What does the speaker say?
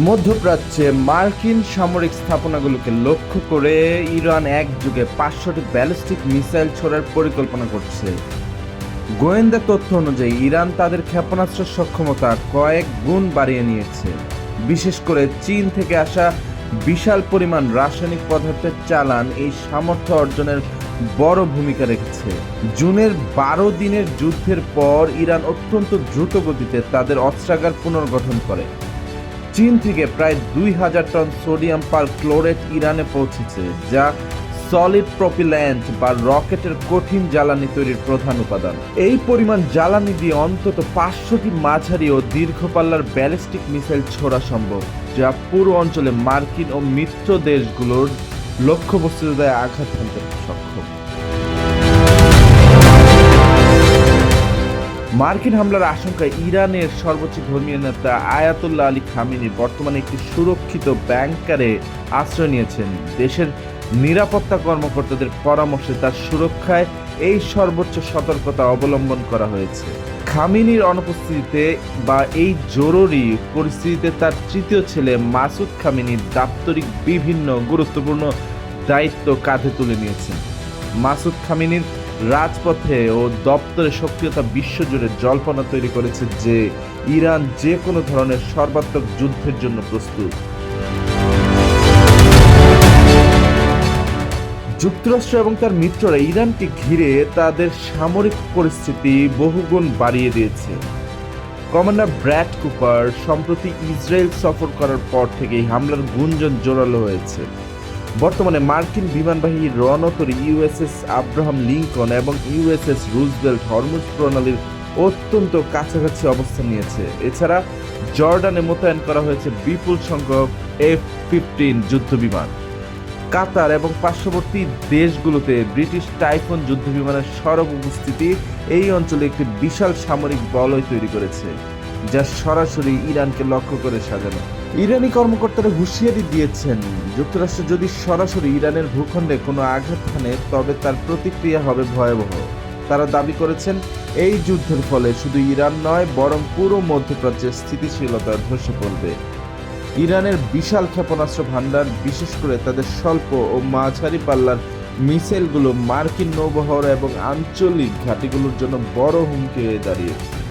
মধ্যপ্রাচ্যে মার্কিন সামরিক স্থাপনাগুলোকে লক্ষ্য করে ইরান এক যুগে পাঁচশোটি ব্যালিস্টিক মিসাইল ছোড়ার পরিকল্পনা করছে। গোয়েন্দা তথ্য অনুযায়ী, ইরান তাদের ক্ষেপণাস্ত্র সক্ষমতা কয়েক গুণ বাড়িয়ে নিয়েছে। বিশেষ করে চীন থেকে আসা বিশাল পরিমাণ রাসায়নিক পদার্থের চালান এই সামর্থ্য অর্জনের বড় ভূমিকা রেখেছে। জুনের বারো দিনের যুদ্ধের পর ইরান অত্যন্ত দ্রুত গতিতে তাদের অস্ত্রাগার পুনর্গঠন করে। চীন থেকে প্রায় দুই হাজার টন সোডিয়াম পার ক্লোরেট ইরানে পৌঁছেছে, যা সলিড প্রপিল্যান্ট বা রকেটের কঠিন জ্বালানি তৈরির প্রধান উপাদান। এই পরিমাণ জ্বালানি দিয়ে অন্তত পাঁচশোটি মাঝারি ও দীর্ঘ পাল্লার ব্যালিস্টিক মিসাইল ছোড়া সম্ভব, যা পুরো অঞ্চলে মার্কিন ও মিত্র দেশগুলোর লক্ষ্যবস্তুতে আঘাত হানতে সক্ষম। মার্কিন হামলার আশঙ্কায় ইরানের সর্বোচ্চ ধর্মীয় নেতা আয়াতুল্লাহ আলী খামিনি বর্তমানে একটি সুরক্ষিত ব্যাংকারে আশ্রয় নিয়েছেন। দেশের নিরাপত্তা কর্মকর্তাদের পরামর্শে তার সুরক্ষায় এই সর্বোচ্চ সতর্কতা অবলম্বন করা হয়েছে। খামিনির অনুপস্থিতিতে বা এই জরুরি পরিস্থিতিতে তার তৃতীয় ছেলে মাসুদ খামিনি দাপ্তরিক বিভিন্ন গুরুত্বপূর্ণ দায়িত্ব কাঁধে তুলে নিয়েছেন। মাসুদ খামিনির রাজপথে ও দপ্তরে সক্রিয়তা বিশ্বজুড়ে জল্পনা তৈরি করেছে যে ইরান যে কোনো ধরনের সর্বাত্মক যুদ্ধের জন্য প্রস্তুত। যুক্তরাষ্ট্র এবং তার মিত্ররা ইরানকে ঘিরে তাদের সামরিক পরিস্থিতি বহুগুণ বাড়িয়ে দিয়েছে। কমান্ডার ব্র্যাড কুপার সম্প্রতি ইসরায়েল সফর করার পর থেকেই হামলার গুঞ্জন জোরালো হয়েছে। বর্তমানে মার্কিন বিমানবাহী রণতরী ইউএসএস আব্রাহাম লিঙ্কন এবং ইউএসএস রুজবেল্ট হরমুজ প্রণালীর অত্যন্ত কাছাকাছি অবস্থান নিয়েছে। এছাড়া জর্ডানে মোতায়েন করা হয়েছে বিপুল সংখ্যক এফ ফিফটিন যুদ্ধ বিমান কাতার এবং পার্শ্ববর্তী দেশগুলোতে ব্রিটিশ টাইফুন যুদ্ধ বিমানের সরব উপস্থিতি এই অঞ্চলে একটি বিশাল সামরিক বলয় তৈরি করেছে। যা সরাসরি ইরানকে লক্ষ্য করে সাজানো। ইরানি কর্মকর্তারা হুঁশিয়ারি দিয়েছেন, যুক্তরাষ্ট্র যদি সরাসরি ইরানের ভূখণ্ডে কোনো আঘাত হানে, তবে তার প্রতিক্রিয়া হবে ভয়াবহ। তারা দাবি করেছেন, এই যুদ্ধের ফলে শুধু ইরান নয়, বরং পুরো মধ্যপ্রাচ্যের স্থিতিশীলতা ধসে পড়বে। ইরানের বিশাল ক্ষেপণাস্ত্র ভান্ডার বিশেষ করে তাদের স্বল্প ও মাঝারি পাল্লার মিসাইলগুলো মার্কিন নৌবহর এবং আঞ্চলিক ঘাঁটিগুলোর জন্য বড় হুমকি হয়ে দাঁড়িয়েছে।